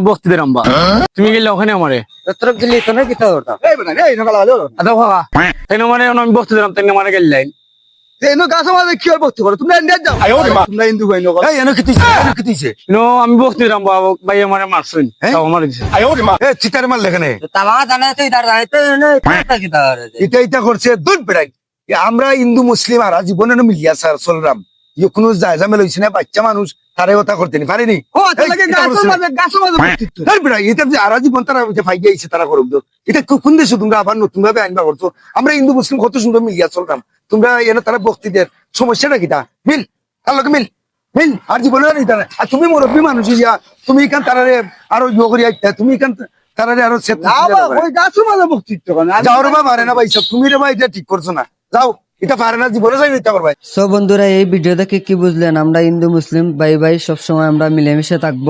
বক্তি তুমি গেলে ওখানে আমারে। তোর তো মানে আমি বক্তি দিলাম তাই মানে গেলে ইনো আমি বক্তি দিলাম ভাই আমারে মারছেন। হ্যাঁ? আমার চিতার লেখানে আর এটা এটা করছে দুধ বেড়াই। আমরা হিন্দু মুসলিম আর জীবনে মিলিয়া স্যার চলরাম ইয়ে কোনো জায়গা লইছে না বাচ্চা মানুষ তারে কথা করতে নি পারেনি? ও তাহলে এটা আর জীবন তারা যে ফাই তারা করুক তো। এটা কো- কোন দেশে তোমরা আবার নতুন ভাবে আইনবা করছ? আমরা হিন্দু মুসলিম কত সুন্দর মিলিয়া চলতাম। তোমরা এনে তারা বক্তৃদের সমস্যাটা কিটা মিল তার লোকে মিল। মিল আর জীবনে আর এটা আর তুমি মুরব্বী মানুষ ইয়া তুমি এখান তারারে আরও ইয়ে করি তুমি এখান তারারে আরও সেট না বাবা, ওই গাছ মাঝে বক্তৃত্ব যাও রে বা না ভাই সব তুমি রে ভাই এটা ঠিক করছ না। যাও। এটা বন্ধুরা, এই ভিডিও দেখে কি বুঝলেন? আমরা হিন্দু, মুসলিম ভাই ভাই সবসময় আমরা মিলেমিশে থাকব।